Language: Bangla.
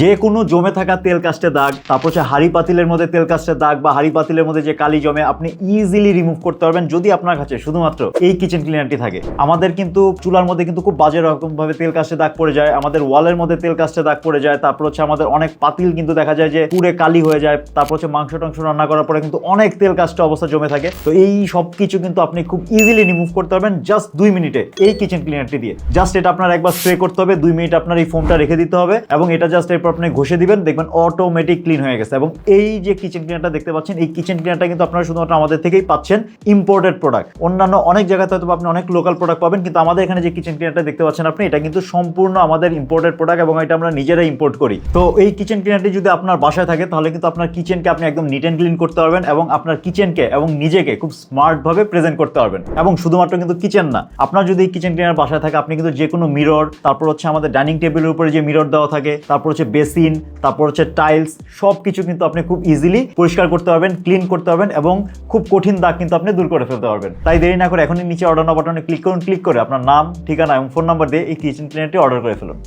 যে কোনো জমে থাকা তেল কাস্টে দাগ, তারপর হচ্ছে হাড়ি পাতিলের মধ্যে তেল কাস্টের দাগ বা হাড়ি পাতিলের মধ্যে যে কালি জমে, আপনি ইজিলি রিমুভ করতে পারবেন যদি আপনার কাছে শুধুমাত্র এই কিচেন ক্লিনারটি থাকে। আমাদের কিন্তু চুলার মধ্যে কিন্তু খুব বাজে রকম ভাবে তেল কাস্টে দাগ পড়ে যায়, আমাদের ওয়ালের মধ্যে তেল কাস্টে দাগ পড়ে যায়, তারপর হচ্ছে আমাদের অনেক পাতিল কিন্তু দেখা যায় যে পুরে কালি হয়ে যায়, তারপর হচ্ছে মাংস টাংস রান্না করার পরে কিন্তু অনেক তেল কাস্টে অবস্থা জমে থাকে। তো এই সব কিছু কিন্তু আপনি খুব ইজিলি রিমুভ করতে পারবেন জাস্ট দুই মিনিটে এই কিচেন ক্লিনারটি দিয়ে। জাস্ট এটা আপনার একবার স্প্রে করতে হবে, দুই মিনিট আপনার এই ফোনটা রেখে দিতে হবে এবং এটা জাস্ট এরপর আপনি ঘষে দিবেন, দেখবেন অটোমেটিক ক্লিন হয়ে গেছে। এবং এই যে কিচেন ক্লিনারটা দেখতে পাচ্ছেন, এই কিচেন ক্লিনারটা কিন্তু আপনারা শুধুমাত্র আমাদের থেকেই পাচ্ছেন ইম্পোর্টেড প্রোডাক্ট অন্যান্য অনেক জায়গাতে হয়তো আপনি অনেক লোকাল প্রোডাক্ট পাবেন, কিন্তু আমাদের এখানে যে কিচেন ক্লিনারটা দেখতে পাচ্ছেন আপনি, এটা কিন্তু সম্পূর্ণ আমাদের ইম্পোর্টেড প্রোডাক্ট এবং এটা আমরা নিজেরাই ইম্পোর্ট করি। তো এই কিচেন ক্লিনারটি যদি আপনার বাসায় থাকে, তাহলে কিন্তু আপনার কিচেনকে আপনি একদম নিট অ্যান্ড ক্লিন করতে পারবেন এবং আপনার কিচেনকে এবং নিজেকে খুব স্মার্টভাবে প্রেজেন্ট করতে পারবেন। এবং শুধুমাত্র কিন্তু কিচেন না, আপনার যদি কিচেন ক্লিনার বাসায় থাকে, আপনি কিন্তু যে কোনো মিরর তারপর হচ্ছে আমাদের ডাইনিং টেবিলের উপরে যে মিরর দেওয়া থাকে, তারপর হচ্ছে বেসিন, তারপর হচ্ছে টাইলস সব কিছু কিন্তু আপনি খুব ইজিলি পরিষ্কার করতে পারবেন ক্লিন করতে পারবেন এবং খুব কঠিন দাগ কিন্তু আপনি দূর করে ফেলতে পারবেন। তাই দেরি না করে এখনই নিচে অর্ডার বাটনে ক্লিক করুন ক্লিক করে আপনার নাম, ঠিকানা এবং ফোন নাম্বার দিয়ে এই কিচেন ক্লিনারটি অর্ডার করে ফেলুন।